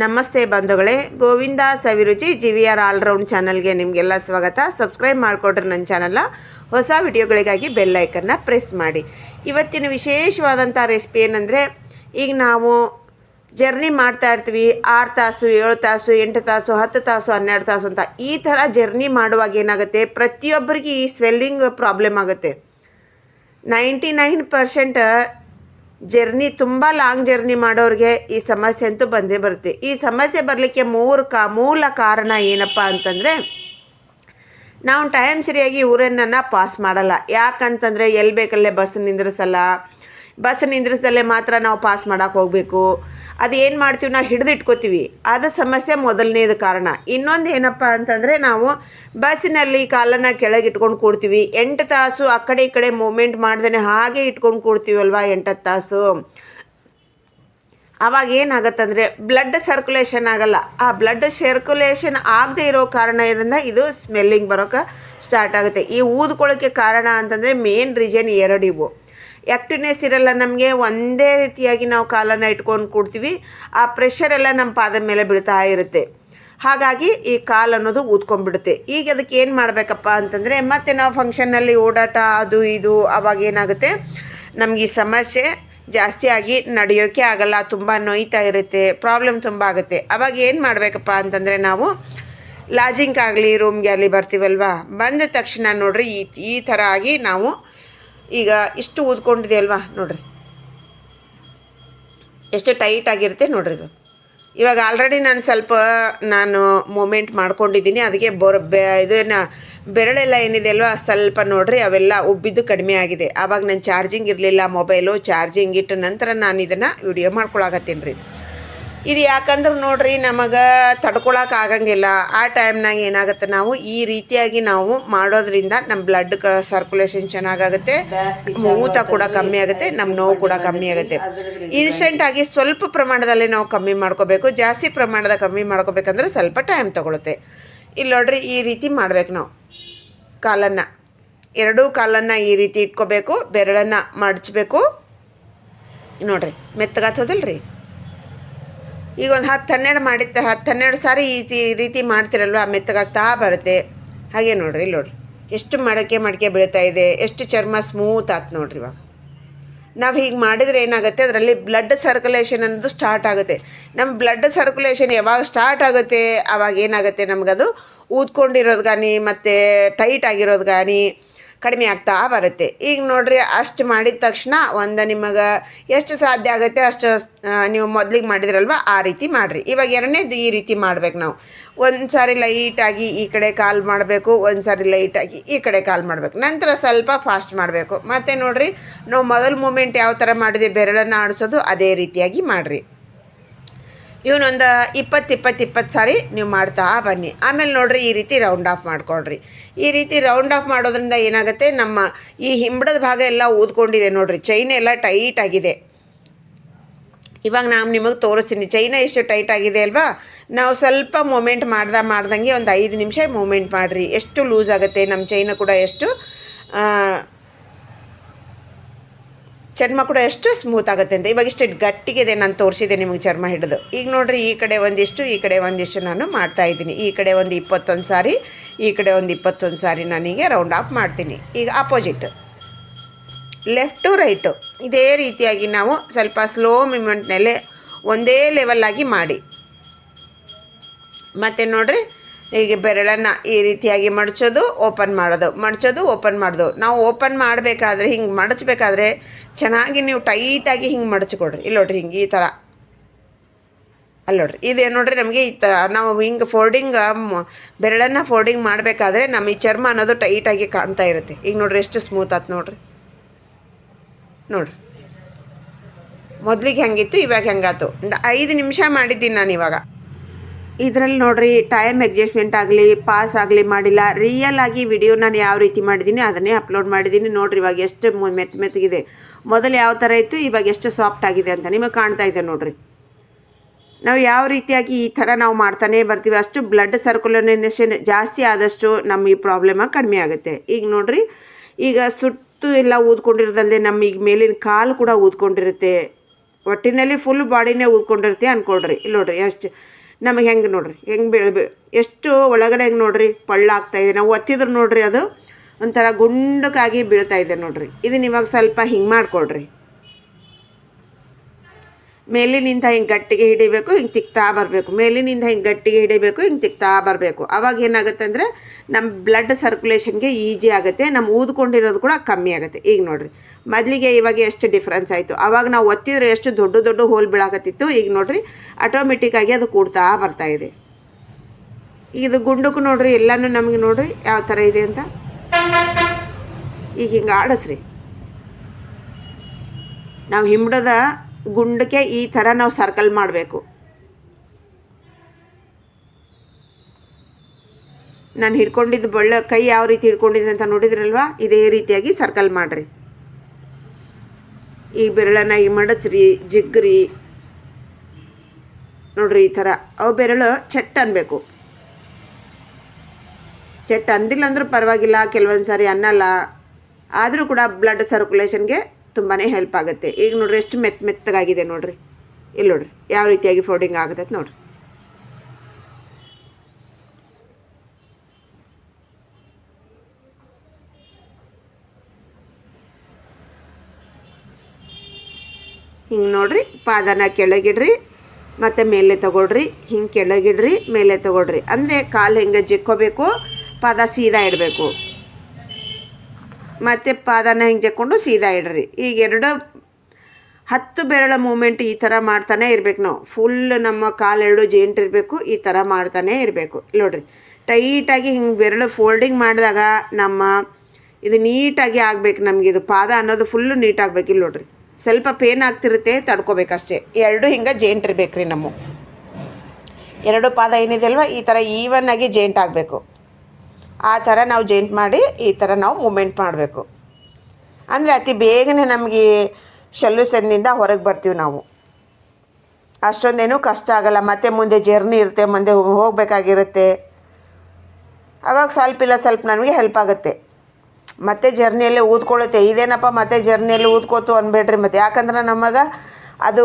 ನಮಸ್ತೆ ಬಂಧುಗಳೇ, Govinda Saviruchi G V R all round ಚಾನಲ್ಗೆ ನಿಮಗೆಲ್ಲ ಸ್ವಾಗತ. ಸಬ್ಸ್ಕ್ರೈಬ್ ಮಾಡಿಕೊಡ್ರಿ ನನ್ನ ಚಾನಲ್ನ ಹೊಸ ವಿಡಿಯೋಗಳಿಗಾಗಿ ಬೆಲ್ ಐಕನ್ನ ಪ್ರೆಸ್ ಮಾಡಿ. ಇವತ್ತಿನ ವಿಶೇಷವಾದಂಥ ರೆಸಿಪಿ ಏನಂದರೆ, ಈಗ ನಾವು ಜರ್ನಿ ಮಾಡ್ತಾ ಇರ್ತೀವಿ, ಆರು ತಾಸು, ಏಳು ತಾಸು, ಎಂಟು ತಾಸು, ಹತ್ತು ತಾಸು, ಹನ್ನೆರಡು ತಾಸು ಅಂತ. ಈ ಥರ ಜರ್ನಿ ಮಾಡುವಾಗ ಏನಾಗುತ್ತೆ, ಪ್ರತಿಯೊಬ್ಬರಿಗೆ ಈ ಸ್ವೆಲ್ಲಿಂಗ್ ಪ್ರಾಬ್ಲಮ್ ಆಗುತ್ತೆ. ನೈಂಟಿ ನೈನ್ ಪರ್ಸೆಂಟ್ ಜರ್ನಿ, ತುಂಬ ಲಾಂಗ್ ಜರ್ನಿ ಮಾಡೋರಿಗೆ ಈ ಸಮಸ್ಯೆ ಅಂತೂ ಬಂದೇ ಬರುತ್ತೆ. ಈ ಸಮಸ್ಯೆ ಬರಲಿಕ್ಕೆ ಮೂರು ಕಾ, ಮೂಲ ಕಾರಣ ಏನಪ್ಪ ಅಂತಂದರೆ, ನಾವು ಟೈಮ್ ಸರಿಯಾಗಿ ಊರನ್ನ ಪಾಸ್ ಮಾಡಲ್ಲ. ಯಾಕಂತಂದರೆ ಎಲ್ಲಿ ಬೇಕಲ್ಲೇ ಬಸ್ ನಿಂದ್ರಿಸಲ್ಲ? ಬಸ್ ನಿಂದ್ರಿಸ್ದಲ್ಲೇ ಮಾತ್ರ ನಾವು ಪಾಸ್ ಮಾಡೋಕೆ ಹೋಗಬೇಕು. ಅದು ಏನು ಮಾಡ್ತೀವಿ, ನಾವು ಹಿಡಿದಿಟ್ಕೋತೀವಿ. ಅದು ಸಮಸ್ಯೆ ಮೊದಲನೇದು ಕಾರಣ. ಇನ್ನೊಂದು ಏನಪ್ಪ ಅಂತಂದರೆ ನಾವು ಬಸ್ಸಿನಲ್ಲಿ ಕಾಲನ್ನು ಕೆಳಗೆ ಇಟ್ಕೊಂಡು ಕೂಡ್ತೀವಿ. ಎಂಟು ತಾಸು ಆ ಕಡೆ ಈ ಕಡೆ ಮೂಮೆಂಟ್ ಮಾಡ್ದೇ ಹಾಗೆ ಇಟ್ಕೊಂಡು ಕೂಡ್ತೀವಲ್ವಾ ಎಂಟತ್ತು ತಾಸು? ಆವಾಗ ಏನಾಗತ್ತಂದರೆ ಬ್ಲಡ್ ಸರ್ಕ್ಯುಲೇಷನ್ ಆಗಲ್ಲ. ಆ ಬ್ಲಡ್ ಸರ್ಕ್ಯುಲೇಷನ್ ಆಗದೆ ಇರೋ ಕಾರಣ ಇದರಿಂದ ಇದು ಸ್ಮೆಲ್ಲಿಂಗ್ ಬರೋಕೆ ಸ್ಟಾರ್ಟ್ ಆಗುತ್ತೆ. ಈ ಊದ್ಕೊಳ್ಳೋಕ್ಕೆ ಕಾರಣ ಅಂತಂದರೆ ಮೇನ್ ರೀಸನ್ ಎರಡಿವು ಆ್ಯಕ್ಟಿವ್ನೆಸ್ ಇರಲ್ಲ, ನಮಗೆ ಒಂದೇ ರೀತಿಯಾಗಿ ನಾವು ಕಾಲನ್ನು ಇಟ್ಕೊಂಡು ಕೂಡ್ತೀವಿ, ಆ ಪ್ರೆಷರ್ ಎಲ್ಲ ನಮ್ಮ ಪಾದ ಮೇಲೆ ಬೀಳ್ತಾ ಇರುತ್ತೆ. ಹಾಗಾಗಿ ಈ ಕಾಲು ಅನ್ನೋದು ಊದ್ಕೊಂಡ್ಬಿಡುತ್ತೆ. ಈಗ ಅದಕ್ಕೆ ಏನು ಮಾಡಬೇಕಪ್ಪ ಅಂತಂದರೆ, ಮತ್ತೆ ನಾವು ಫಂಕ್ಷನ್ನಲ್ಲಿ ಓಡಾಟ, ಅದು ಇದು, ಅವಾಗ ಏನಾಗುತ್ತೆ? ನಮಗೆ ಈ ಸಮಸ್ಯೆ ಜಾಸ್ತಿಯಾಗಿ ನಡೆಯೋಕೆ ಆಗಲ್ಲ, ತುಂಬ ನೋಯ್ತಾ ಇರುತ್ತೆ ಪ್ರಾಬ್ಲಮ್ ತುಂಬ ಆಗುತ್ತೆ. ಅವಾಗ ಏನು ಮಾಡಬೇಕಪ್ಪ ಅಂತಂದರೆ, ನಾವು ಲಾಜಿಂಗ್ ಆಗಲಿ ರೂಮ್ಗೆ ಆಗಲಿ ಬರ್ತೀವಲ್ವಾ? ಬಂದ ತಕ್ಷಣ ನೋಡ್ರಿ, ಈ ಈ ಥರ ಆಗಿ ನಾವು ಈಗ ಇಷ್ಟು ಊದ್ಕೊಂಡಿದೆ ಅಲ್ವಾ? ನೋಡ್ರಿ. ಎಷ್ಟು ಟೈಟ್ ಆಗಿರುತ್ತೆ ನೋಡ್ರಿ ಇದು. ಇವಾಗ ಆಲ್ರೆಡಿ ನಾನು ಸ್ವಲ್ಪ ನಾನು ಮೂಮೆಂಟ್ ಮಾಡ್ಕೊಂಡಿದ್ದೀನಿ. ಅದಕ್ಕೆ ಬೊರ್ ಬೆ ಇದನ್ನು ಬೆರಳೆಲ್ಲ ಏನಿದೆ ಅಲ್ವಾ? ಸ್ವಲ್ಪ ನೋಡ್ರಿ, ಅವೆಲ್ಲ ಉಬ್ಬಿದ್ದು ಕಡಿಮೆ ಆಗಿದೆ. ಆವಾಗ ನಾನು ಚಾರ್ಜಿಂಗ್ ಇರಲಿಲ್ಲ ಮೊಬೈಲು ಚಾರ್ಜಿಂಗ್ ಇಟ್ಟ ನಂತರ ನಾನು ಇದನ್ನು ವಿಡಿಯೋ ಮಾಡ್ಕೊಳಕತ್ತೀನಿ ರೀ. ಇದು ಯಾಕಂದ್ರೆ ನೋಡ್ರಿ ನಮಗೆ ತಡ್ಕೊಳಕ್ಕೆ ಆಗಂಗಿಲ್ಲ. ಆ ಟೈಮ್ನಾಗ ಏನಾಗುತ್ತೆ ನಾವು ಈ ರೀತಿಯಾಗಿ ನಾವು ಮಾಡೋದ್ರಿಂದ ನಮ್ಮ ಬ್ಲಡ್ ಸರ್ಕ್ಯುಲೇಷನ್ ಚೆನ್ನಾಗಾಗುತ್ತೆ. ಊತ ಕೂಡ ಕಮ್ಮಿ ಆಗುತ್ತೆ ನಮ್ಮ ನೋವು ಕೂಡ ಕಮ್ಮಿ ಆಗುತ್ತೆ. ಇನ್ಸ್ಟೆಂಟ್ ಆಗಿ ಸ್ವಲ್ಪ ಪ್ರಮಾಣದಲ್ಲಿ ನಾವು ಕಮ್ಮಿ ಮಾಡ್ಕೋಬೇಕು. ಜಾಸ್ತಿ ಪ್ರಮಾಣದ ಕಮ್ಮಿ ಮಾಡ್ಕೋಬೇಕಂದ್ರೆ ಸ್ವಲ್ಪ ಟೈಮ್ ತಗೊಳುತ್ತೆ. ಇಲ್ಲಿ ನೋಡ್ರಿ ಈ ರೀತಿ ಮಾಡ್ಬೇಕು ನಾವು. ಕಾಲನ್ನು. ಎರಡೂ ಕಾಲನ್ನು ಈ ರೀತಿ ಇಟ್ಕೋಬೇಕು. ಬೆರಳನ್ನು ಮಡಚಬೇಕು. ನೋಡ್ರಿ ಮೆತ್ತಗಾತದಲ್ಲ ರೀ ಈಗ ಒಂದು ಹತ್ತು ಹನ್ನೆರಡು ಮಾಡಿದ್ದ ಹತ್ತು ಹನ್ನೆರಡು ಸಾರಿ ಈ ರೀತಿ ಮಾಡ್ತಿರಲ್ವ, ಆ ಮೆತ್ತಗಾಗ್ತಾ ಬರುತ್ತೆ. ಹಾಗೆ ನೋಡ್ರಿ, ಇಲ್ಲಿ ನೋಡ್ರಿ. ಎಷ್ಟು ಮಡಕೆ ಮಡಕೆ ಬೀಳ್ತಾ ಇದೆ, ಎಷ್ಟು ಚರ್ಮ ಸ್ಮೂತ್ ಆಯ್ತು ನೋಡ್ರಿ ಇವಾಗ. ನಾವು ಹೀಗೆ ಮಾಡಿದರೆ ಏನಾಗುತ್ತೆ, ಅದರಲ್ಲಿ ಬ್ಲಡ್ ಸರ್ಕ್ಯುಲೇಷನ್ ಅನ್ನೋದು ಸ್ಟಾರ್ಟ್ ಆಗುತ್ತೆ. ನಮ್ಮ ಬ್ಲಡ್ ಸರ್ಕ್ಯುಲೇಷನ್ ಯಾವಾಗ ಸ್ಟಾರ್ಟ್ ಆಗುತ್ತೆ ಆವಾಗ ಏನಾಗುತ್ತೆ ನಮಗದು? ಊದ್ಕೊಂಡಿರೋದು ಗಾನಿ, ಮತ್ತು ಟೈಟ್ ಆಗಿರೋದು ಗಾನಿ ಕಡಿಮೆ ಆಗ್ತಾ ಬರುತ್ತೆ. ಈಗ ನೋಡ್ರಿ ಅಷ್ಟು ಮಾಡಿದ ತಕ್ಷಣ ಒಂದು ನಿಮಗೆ ಎಷ್ಟು ಸಾಧ್ಯ ಆಗುತ್ತೆ ಅಷ್ಟು ನೀವು ಮೊದಲಿಗೆ ಮಾಡಿದ್ರಲ್ವ ಆ ರೀತಿ ಮಾಡಿರಿ. ಇವಾಗ ಎರಡನೇದು ಈ ರೀತಿ ಮಾಡ್ಬೇಕು ನಾವು. ಒಂದು ಸಾರಿ ಲೈಟಾಗಿ ಈ ಕಡೆ ಕಾಲ್ ಮಾಡಬೇಕು ಒಂದು ಸಾರಿ ಲೈಟಾಗಿ ಈ ಕಡೆ ಕಾಲ್ ಮಾಡಬೇಕು. ನಂತರ ಸ್ವಲ್ಪ ಫಾಸ್ಟ್ ಮಾಡಬೇಕು. ಮತ್ತು ನೋಡಿರಿ, ನಾವು ಮೊದಲು ಮೂಮೆಂಟ್ ಯಾವ ಥರ ಮಾಡಿದೆ ಬೆರಳನ್ನು ಆಡಿಸೋದು ಅದೇ ರೀತಿಯಾಗಿ ಮಾಡಿರಿ. ಇವನೊಂದು ಇಪ್ಪತ್ತು ಇಪ್ಪತ್ತು ಇಪ್ಪತ್ತು ಸಾರಿ ನೀವು ಮಾಡ್ತಾ ಬನ್ನಿ. ಆಮೇಲೆ ನೋಡಿರಿ ಈ ರೀತಿ ರೌಂಡ್ ಆಫ್ ಮಾಡ್ಕೊಳ್ರಿ. ಈ ರೀತಿ ರೌಂಡ್ ಆಫ್ ಮಾಡೋದ್ರಿಂದ ಏನಾಗುತ್ತೆ? ನಮ್ಮ ಈ ಹಿಂಬಡದ ಭಾಗ ಎಲ್ಲ ಊದ್ಕೊಂಡಿದೆ ನೋಡಿರಿ. ಚೈನ್ ಎಲ್ಲ ಟೈಟ್ ಆಗಿದೆ. ಇವಾಗ ನಾನು ನಿಮಗೆ ತೋರಿಸ್ತೀನಿ. ಚೈನ ಎಷ್ಟು ಟೈಟ್ ಆಗಿದೆ ಅಲ್ವಾ? ನಾವು ಸ್ವಲ್ಪ ಮೂಮೆಂಟ್ ಮಾಡ್ದ ಮಾಡ್ದಂಗೆ ಒಂದು ಐದು ನಿಮಿಷ ಮೂಮೆಂಟ್ ಮಾಡಿರಿ. ಎಷ್ಟು ಲೂಸ್ ಆಗುತ್ತೆ? ನಮ್ಮ ಚೈನ ಕೂಡ ಎಷ್ಟು ಚರ್ಮ ಕೂಡ ಎಷ್ಟು ಸ್ಮೂತ್ ಆಗುತ್ತೆ ಅಂತ. ಇವಾಗ ಇಷ್ಟು ಗಟ್ಟಿಗಿದೆ ನಾನು ತೋರಿಸಿದೆ ನಿಮಗೆ ಚರ್ಮ ಹಿಡಿದು. ಈಗ ನೋಡ್ರಿ, ಈ ಕಡೆ ಒಂದಿಷ್ಟು, ಈ ಕಡೆ ಒಂದಿಷ್ಟು ನಾನು ಮಾಡ್ತಾ ಇದ್ದೀನಿ. ಈ ಕಡೆ ಒಂದು ಇಪ್ಪತ್ತೊಂದು ಸಾರಿ, ಈ ಕಡೆ ಒಂದು ಇಪ್ಪತ್ತೊಂದು ಸಾರಿ ನನಗೆ ರೌಂಡ್ ಆಫ್ ಮಾಡ್ತೀನಿ. ಈಗ ಆಪೋಸಿಟ್ ಲೆಫ್ಟು ರೈಟು ಇದೇ ರೀತಿಯಾಗಿ ನಾವು ಸ್ವಲ್ಪ ಸ್ಲೋ ಮೂಮೆಂಟ್ನಲ್ಲೇ ಒಂದೇ ಲೆವೆಲ್ಲಾಗಿ ಮಾಡಿ. ಮತ್ತು ನೋಡ್ರಿ ಹೀಗೆ ಬೆರಳನ್ನು ಈ ರೀತಿಯಾಗಿ ಮಡಚೋದು ಓಪನ್ ಮಾಡೋದು. ಮಡಚೋದು ಓಪನ್ ಮಾಡೋದು. ನಾವು ಓಪನ್ ಮಾಡಬೇಕಾದ್ರೆ, ಹಿಂಗೆ ಮಡಚಬೇಕಾದ್ರೆ ಚೆನ್ನಾಗಿ ನೀವು ಟೈಟಾಗಿ ಹಿಂಗೆ ಮಡಚಿಕೊಡ್ರಿ. ಇಲ್ಲಿ ನೋಡ್ರಿ, ಹಿಂಗೆ ಈ ಥರ ಅಲ್ಲ ನೋಡ್ರಿ, ಇದು ನೋಡ್ರಿ, ನಮಗೆ ಈ ತ, ನಾವು ಹಿಂಗೆ ಫೋಲ್ಡಿಂಗ್ ಬೆರಳನ್ನು ಫೋಲ್ಡಿಂಗ್ ಮಾಡಬೇಕಾದ್ರೆ ನಮ್ಮ ಈ ಚರ್ಮ ಅನ್ನೋದು ಟೈಟಾಗಿ ಕಾಣ್ತಾ ಇರುತ್ತೆ. ಈಗ ನೋಡ್ರಿ, ಎಷ್ಟು ಸ್ಮೂತ್ ಆಯ್ತು ನೋಡ್ರಿ. ನೋಡ್ರಿ. ಮೊದಲಿಗೆ ಹೆಂಗಿತ್ತು, ಇವಾಗ ಹೆಂಗಾತು? ಒಂದು ಐದು ನಿಮಿಷ ಮಾಡಿದ್ದೀನಿ ನಾನು ಇವಾಗ. ಇದರಲ್ಲಿ ನೋಡ್ರಿ ಟೈಮ್ ಅಡ್ಜಸ್ಟ್ಮೆಂಟ್ ಆಗಲಿ ಪಾಸ್ ಆಗಲಿ ಮಾಡಿಲ್ಲ. ರಿಯಲ್ ಆಗಿ ವಿಡಿಯೋ ನಾನು ಯಾವ ರೀತಿ ಮಾಡಿದ್ದೀನಿ ಅದನ್ನೇ ಅಪ್ಲೋಡ್ ಮಾಡಿದ್ದೀನಿ ನೋಡ್ರಿ, ಇವಾಗ ಎಷ್ಟು ಮೆತ್ತ ಮೆತ್ತಗಿದೆ ಮೊದಲು ಯಾವ ಥರ ಇತ್ತು, ಇವಾಗ ಎಷ್ಟು ಸಾಫ್ಟ್ ಆಗಿದೆ ಅಂತ ನಿಮಗೆ ಕಾಣ್ತಾ ಇದೆ ನೋಡ್ರಿ. ನಾವು ಯಾವ ರೀತಿಯಾಗಿ ಈ ಥರ ನಾವು ಮಾಡ್ತಾನೆ ಬರ್ತೀವಿ, ಅಷ್ಟು ಬ್ಲಡ್ ಸರ್ಕ್ಯುಲೇಷನ್ ಜಾಸ್ತಿ ಆದಷ್ಟು ನಮ್ಮ ಈ ಪ್ರಾಬ್ಲಮ ಕಡಿಮೆ ಆಗುತ್ತೆ. ಈಗ ನೋಡ್ರಿ, ಈಗ ಸುಟ್ಟು ಎಲ್ಲ ಊದ್ಕೊಂಡಿರೋದಲ್ಲದೆ ನಮ್ಮ ಈಗ ಮೇಲಿನ ಕಾಲು ಕೂಡ ಊದ್ಕೊಂಡಿರುತ್ತೆ. ಒಟ್ಟಿನಲ್ಲಿ ಫುಲ್ ಬಾಡಿನೇ ಊದ್ಕೊಂಡಿರುತ್ತೆ ಅಂದ್ಕೊಡ್ರಿ ಇಲ್ಲಿ ನೋಡ್ರಿ ಎಷ್ಟು ನಮಗೆ ಹೆಂಗೆ ನೋಡ್ರಿ? ಹೆಂಗೆ ಬೆಳೆ ಎಷ್ಟು ಒಳಗಡೆ ಹೆಂಗೆ ನೋಡ್ರಿ? ಪಳ್ಳ ಆಗ್ತಾ ಇದೆ. ನಾವು ಒತ್ತಿದ್ರು ನೋಡ್ರಿ ಅದು. ಒಂಥರ ಗುಂಡಕ್ಕಾಗಿ ಬೀಳ್ತಾ ಇದೆ ನೋಡ್ರಿ. ಇದನ್ನ ಇವಾಗ ಸ್ವಲ್ಪ ಹಿಂಗೆ ಮಾಡ್ಕೊಡ್ರಿ ಮೇಲಿನಿಂದ ಹಿಂಗೆ ಗಟ್ಟಿಗೆ ಹಿಡಿಬೇಕು, ಹಿಂಗೆ ತಿಕ್ತಾ ಬರಬೇಕು. ಮೇಲಿನಿಂದ ಹಿಂಗೆ ಗಟ್ಟಿಗೆ ಹಿಡಿಬೇಕು, ಹಿಂಗೆ ತಿಕ್ತಾ ಬರಬೇಕು. ಅವಾಗ ಏನಾಗುತ್ತೆ ಅಂದರೆ ನಮ್ಮ ಬ್ಲಡ್ ಸರ್ಕ್ಯುಲೇಷನ್ಗೆ ಈಜಿ ಆಗುತ್ತೆ ನಮ್ಮ ಊದ್ಕೊಂಡಿರೋದು ಕೂಡ ಕಮ್ಮಿ ಆಗುತ್ತೆ. ಈಗ ನೋಡಿರಿ, ಮೊದಲಿಗೆ ಇವಾಗ ಎಷ್ಟು ಡಿಫ್ರೆನ್ಸ್ ಆಯಿತು? ಅವಾಗ ನಾವು ಒತ್ತಿದ್ರೆ ಎಷ್ಟು ದೊಡ್ಡ ದೊಡ್ಡ ಹೋಲ್ ಬೀಳಾಕತ್ತಿತ್ತು, ಈಗ ನೋಡಿರಿ ಆಟೋಮೆಟಿಕ್ಕಾಗಿ ಅದು ಕೂಡ್ತಾ ಇದೆ. ಇದು ಗುಂಡಕ್ಕೂ ನೋಡ್ರಿ, ಎಲ್ಲನೂ ನಮಗೆ ನೋಡ್ರಿ ಯಾವ ಥರ ಇದೆ ಅಂತ. ಈಗ ಹಿಂಗೆ ಆಡಿಸ್ರಿ. ನಾವು ಹಿಂಬಡದ ಗುಂಡಕ್ಕೆ ಈ ಥರ ನಾವು ಸರ್ಕಲ್ ಮಾಡಬೇಕು. ನಾನು ಹಿಡ್ಕೊಂಡಿದ್ದು ಬಳ್ಳ ಕೈ ಯಾವ ರೀತಿ ಹಿಡ್ಕೊಂಡಿದ್ರೆ ಅಂತ ನೋಡಿದ್ರಲ್ವಾ? ಇದೇ ರೀತಿಯಾಗಿ ಸರ್ಕಲ್ ಮಾಡಿರಿ. ಈ ಬೆರಳನ್ನ ಈ ಮಡಚ್ರಿ ಜಿಗ್ರಿ ನೋಡ್ರಿ ಈ ಥರ. ಅವು ಬೆರಳು ಚೆಟ್ ಅನ್ಬೇಕು. ಚೆಟ್ ಅಂದಿಲ್ಲ ಅಂದರೂ ಪರವಾಗಿಲ್ಲ ಕೆಲವೊಂದು ಸಾರಿ ಅನ್ನಲ್ಲ. ಆದರೂ ಕೂಡ ಬ್ಲಡ್ ಸರ್ಕ್ಯುಲೇಷನ್ಗೆ ತುಂಬಾ ಹೆಲ್ಪ್ ಆಗುತ್ತೆ. ಈಗ ನೋಡ್ರಿ ಎಷ್ಟು ಮೆತ್ತ ಮೆತ್ತಗಾಗಿದೆ ನೋಡ್ರಿ. ಇಲ್ಲಿ ನೋಡ್ರಿ, ಯಾವ ರೀತಿಯಾಗಿ ಫೋಲ್ಡಿಂಗ್ ಆಗುತ್ತೆ ನೋಡ್ರಿ. ಹಿಂಗೆ ನೋಡ್ರಿ, ಪಾದನ ಕೆಳಗಿಡ್ರಿ, ಮತ್ತು ಮೇಲೆ ತಗೊಳ್ರಿ, ಹಿಂಗೆ ಕೆಳಗಿಡ್ರಿ, ಮೇಲೆ ತಗೊಳ್ರಿ. ಅಂದರೆ ಕಾಲು ಹೆಂಗೆ ಜಿಕ್ಕೋಬೇಕು, ಪಾದ ಸೀದಾ ಇಡಬೇಕು. ಮತ್ತು ಪಾದನ ಹಿಂಗೆ ಜಕ್ಕೊಂಡು ಸೀದಾ ಇಡ್ರಿ. ಈಗ ಎರಡು ಹತ್ತು ಬೆರಳ ಮೂಮೆಂಟ್ ಈ ಥರ ಮಾಡ್ತಾನೆ ಇರ್ಬೇಕು ನಾವು. ಫುಲ್ ನಮ್ಮ ಕಾಲೆರಡು ಜೇಂಟ್ ಇರಬೇಕು, ಈ ಥರ ಮಾಡ್ತಾನೆ ಇರಬೇಕು. ನೋಡ್ರಿ ಟೈಟಾಗಿ ಹಿಂಗೆ ಬೆರಳು ಫೋಲ್ಡಿಂಗ್ ಮಾಡಿದಾಗ ನಮ್ಮ ಇದು ನೀಟಾಗಿ ಆಗಬೇಕು ನಮಗೆ. ಇದು ಪಾದ ಅನ್ನೋದು ಫುಲ್ಲು ನೀಟಾಗಬೇಕು ಇಲ್ಲಿ ನೋಡ್ರಿ. ಸ್ವಲ್ಪ ಪೇನ್ ಆಗ್ತಿರುತ್ತೆ ತಡ್ಕೋಬೇಕಷ್ಟೇ ಎರಡು ಹಿಂಗೆ ಜೇಂಟ್ ಇರಬೇಕು ರೀ ನಮ್ಮ. ಎರಡು ಪಾದ ಏನಿದೆ ಅಲ್ವಾ? ಈ ಥರ ಆಗಿ ಜೇಂಟ್ ಆಗಬೇಕು. ಆ ಥರ ನಾವು ಜೈಂಟ್ ಮಾಡಿ ಈ ಥರ ನಾವು ಮೂಮೆಂಟ್ ಮಾಡಬೇಕು. ಅಂದರೆ ಅತಿ ಬೇಗನೆ ನಮಗೆ ಸೊಲ್ಯೂಷನ್ನಿಂದ ಹೊರಗೆ ಬರ್ತೀವಿ ನಾವು. ಅಷ್ಟೊಂದೇನು ಕಷ್ಟ ಆಗಲ್ಲ. ಮತ್ತೆ ಮುಂದೆ ಜರ್ನಿ ಇರುತ್ತೆ, ಮುಂದೆ ಹೋಗಬೇಕಾಗಿರುತ್ತೆ. ಅವಾಗ ಸ್ವಲ್ಪ ಇಲ್ಲ, ಸ್ವಲ್ಪ ನಮಗೆ ಹೆಲ್ಪ್ ಆಗುತ್ತೆ. ಮತ್ತೆ ಜರ್ನಿಯಲ್ಲೇ ಊದ್ಕೊಳ್ಳುತ್ತೆ. ಇದೇನಪ್ಪ ಮತ್ತೆ ಜರ್ನಿಯಲ್ಲಿ ಊದ್ಕೋತು ಅನ್ಬೇಡ್ರಿ ಮತ್ತೆ. ಯಾಕಂದ್ರೆ ನಮಗೆ ಅದು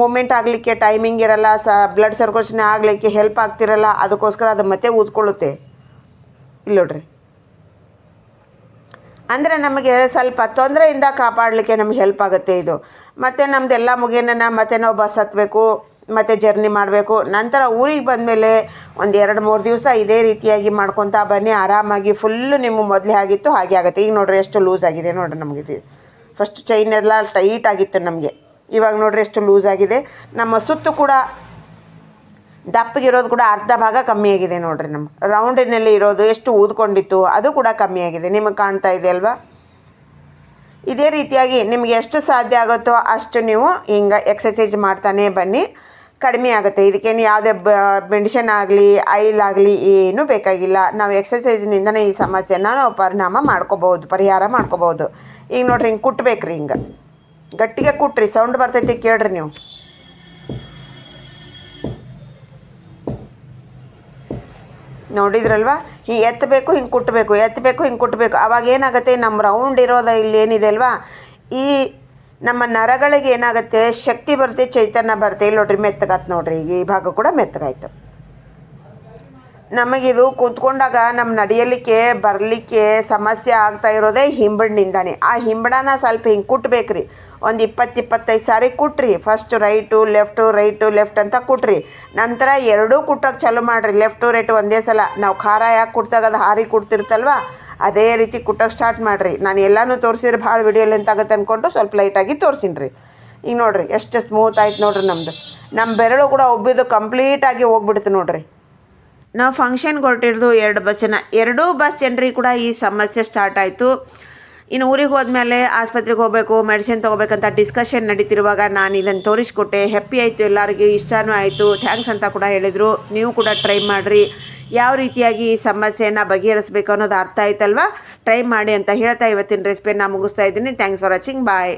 ಮೂಮೆಂಟ್ ಆಗಲಿಕ್ಕೆ ಟೈಮಿಂಗ್ ಇರಲ್ಲ, ಸ ಬ್ಲಡ್ ಸರ್ಕ್ಯುಲೇಷನ್ ಆಗಲಿಕ್ಕೆ ಹೆಲ್ಪ್ ಆಗ್ತಿರಲ್ಲ. ಅದಕ್ಕೋಸ್ಕರ ಅದು ಮತ್ತೆ ಊದ್ಕೊಳ್ಳುತ್ತೆ. ಇಲ್ಲಿ ನೋಡ್ರಿ. ಅಂದರೆ ನಮಗೆ ಸ್ವಲ್ಪ ತೊಂದರೆಯಿಂದ ಕಾಪಾಡಲಿಕ್ಕೆ ನಮಗೆ ಹೆಲ್ಪ್ ಆಗುತ್ತೆ ಇದು. ಮತ್ತು ನಮ್ಮದೆಲ್ಲ ಮುಗಿಯನ ಮತ್ತೆ ನಾವು ಬಸ್ ಹತ್ತಬೇಕು ಮತ್ತು ಜರ್ನಿ ಮಾಡಬೇಕು. ನಂತರ ಊರಿಗೆ ಬಂದಮೇಲೆ ಒಂದು ಎರಡು, ಮೂರು ದಿವಸ ಇದೇ ರೀತಿಯಾಗಿ ಮಾಡ್ಕೊತಾ ಬನ್ನಿ. ಆರಾಮಾಗಿ ಫುಲ್ಲು ನಿಮ್ಮ ಮೊದಲೇ ಆಗಿತ್ತು, ಹಾಗೆ ಆಗುತ್ತೆ. ಈಗ ನೋಡ್ರಿ ಎಷ್ಟು ಲೂಸ್ ಆಗಿದೆ ನೋಡ್ರಿ ನಮಗೆ ಇದು. ಫಸ್ಟ್ ಚೈನ್ ಎಲ್ಲ ಟೈಟ್ ಆಗಿತ್ತು ನಮಗೆ. ಇವಾಗ ನೋಡ್ರಿ ಎಷ್ಟು ಲೂಸ್ ಆಗಿದೆ. ನಮ್ಮ ಸುತ್ತು ಕೂಡ ದಪ್ಪಗಿರೋದು ಕೂಡ ಅರ್ಧ ಭಾಗ ಕಮ್ಮಿಯಾಗಿದೆ ನೋಡಿರಿ ನಮ್ಮ ರೌಂಡಿನಲ್ಲಿ ಇರೋದು ಎಷ್ಟು ಊದ್ಕೊಂಡಿತ್ತು ಅದು ಕೂಡ ಕಮ್ಮಿಯಾಗಿದೆ ನಿಮಗೆ ಕಾಣ್ತಾ ಇದೆ ಅಲ್ವಾ? ಇದೇ ರೀತಿಯಾಗಿ ನಿಮಗೆ ಎಷ್ಟು ಸಾಧ್ಯ ಆಗುತ್ತೋ ಅಷ್ಟು ನೀವು ಹಿಂಗೆ ಎಕ್ಸಸೈಜ್ ಮಾಡ್ತಾನೆ ಬನ್ನಿ. ಕಡಿಮೆ ಆಗುತ್ತೆ. ಇದಕ್ಕೇನು ಯಾವುದೇ ಬ ಮೆಡಿಷನ್ ಆಗಲಿ ಆಯಿಲ್ ಆಗಲಿ ಏನೂ ಬೇಕಾಗಿಲ್ಲ. ನಾವು ಎಕ್ಸಸೈಜ್ನಿಂದನೇ ಈ ಸಮಸ್ಯೆನ ನಾವು ಪರಿಣಾಮ ಮಾಡ್ಕೋಬೋದು ಪರಿಹಾರ ಮಾಡ್ಕೋಬೋದು ಈಗ ನೋಡ್ರಿ ಹಿಂಗೆ ಕುಟ್ಬೇಕ್ರಿ ಹಿಂಗೆ. ಗಟ್ಟಿಗೆ ಕುಟ್ರಿ. ಸೌಂಡ್ ಬರ್ತೈತಿ ಕೇಳ್ರಿ ನೀವು. ನೋಡಿದ್ರಲ್ವಾ? ಈ ಎತ್ತಬೇಕು, ಹಿಂಗೆ ಕುಟ್ಟಬೇಕು ಎತ್ತಬೇಕು, ಹಿಂಗೆ ಕುಟ್ಟಬೇಕು ಅವಾಗ ಏನಾಗುತ್ತೆ? ನಮ್ಮ ರೌಂಡ್ ಇರೋದು ಇಲ್ಲಿ ಏನಿದೆ ಅಲ್ವಾ? ಈ ನಮ್ಮ ನರಗಳಿಗೆ ಏನಾಗುತ್ತೆ? ಶಕ್ತಿ ಬರುತ್ತೆ, ಚೈತನ್ಯ ಬರುತ್ತೆ. ಇಲ್ಲಿ ನೋಡ್ರಿ, ಮೆತ್ತಗಾತ್ ನೋಡ್ರಿ. ಈ ಭಾಗ ಕೂಡ ಮೆತ್ತಗಾಯ್ತು. ನಮಗಿದು ಕೂತ್ಕೊಂಡಾಗ ನಮ್ಮ ನಡೆಯಲಿಕ್ಕೆ, ಬರಲಿಕ್ಕೆ ಸಮಸ್ಯೆ ಆಗ್ತಾ ಇರೋದೇ ಹಿಂಬಡಿನಿಂದಾನೆ ಆ ಹಿಂಬಡನ ಸ್ವಲ್ಪ ಹಿಂಗೆ ಕುಟ್ಬೇಕ್ರಿ. ಒಂದು ಇಪ್ಪತ್ತು ಇಪ್ಪತ್ತೈದು ಸಾರಿ ಕುಟ್ರಿ. First right left right left ಅಂತ ಕುಟ್ರಿ. ನಂತರ ಎರಡೂ ಕುಟ್ಟೋಕೆ ಚಾಲು ಮಾಡಿರಿ. ಲೆಫ್ಟು ರೈಟು ಒಂದೇ ಸಲ. ನಾವು ಖಾರ ಯಾಕೆ ಕುಟ್ದಾಗ ಅದು ಹಾರಿ ಕುಡ್ತಿರ್ತಲ್ವ ಅದೇ ರೀತಿ ಕುಟ್ಟೋಕೆ ಸ್ಟಾರ್ಟ್ ಮಾಡಿರಿ. ನಾನು ಎಲ್ಲನೂ ತೋರಿಸಿದ್ರೆ ಭಾಳ ವಿಡಿಯೋಲಿ ಅಂತ ಆಗುತ್ತೆ ಅಂದ್ಕೊಂಡು ಸ್ವಲ್ಪ ಲೈಟಾಗಿ ತೋರಿಸಿನ್ರಿ. ಈಗ ನೋಡಿರಿ, ಎಷ್ಟು ಸ್ಮೂತ್ ಆಯ್ತು ನೋಡ್ರಿ ನಮ್ಮದು ನಮ್ಮ ಬೆರಳು ಕೂಡ ಒಬ್ಬಿದ್ದು ಕಂಪ್ಲೀಟಾಗಿ ಹೋಗ್ಬಿಡ್ತು ನೋಡ್ರಿ. ನಾವು ಫಂಕ್ಷನ್ ಹೊರಟಿರೋದು ಎರಡು ಬಸ್ ಜನ ಎರಡೂ ಬಸ್ ಜನರಿಗೆ ಕೂಡ ಈ ಸಮಸ್ಯೆ ಸ್ಟಾರ್ಟ್ ಆಯಿತು. ಇನ್ನು ಊರಿಗೆ ಹೋದ್ಮೇಲೆ ಆಸ್ಪತ್ರೆಗೆ ಹೋಗಬೇಕು ಮೆಡಿಸಿನ್ ತೊಗೋಬೇಕಂತ ಡಿಸ್ಕಷನ್ ನಡೀತಿರುವಾಗ ನಾನು ಇದನ್ನು ತೋರಿಸ್ಕೊಟ್ಟೆ. ಹ್ಯಾಪಿ ಆಯಿತು ಎಲ್ಲರಿಗೂ, ಇಷ್ಟನೂ ಆಯಿತು. ಥ್ಯಾಂಕ್ಸ್ ಅಂತ ಕೂಡ ಹೇಳಿದರು. ನೀವು ಕೂಡ ಟ್ರೈ ಮಾಡಿರಿ. ಯಾವ ರೀತಿಯಾಗಿ ಈ ಸಮಸ್ಯೆಯನ್ನು ಬಗೆಹರಿಸಬೇಕು ಅನ್ನೋದು ಅರ್ಥ ಆಯ್ತಲ್ವಾ? ಟ್ರೈ ಮಾಡಿ ಅಂತ ಹೇಳ್ತಾ ಇವತ್ತಿನ ರೆಸಿಪಿಯನ್ನು ಮುಗಿಸ್ತಾ ಇದ್ದೀನಿ. Thanks for watching bye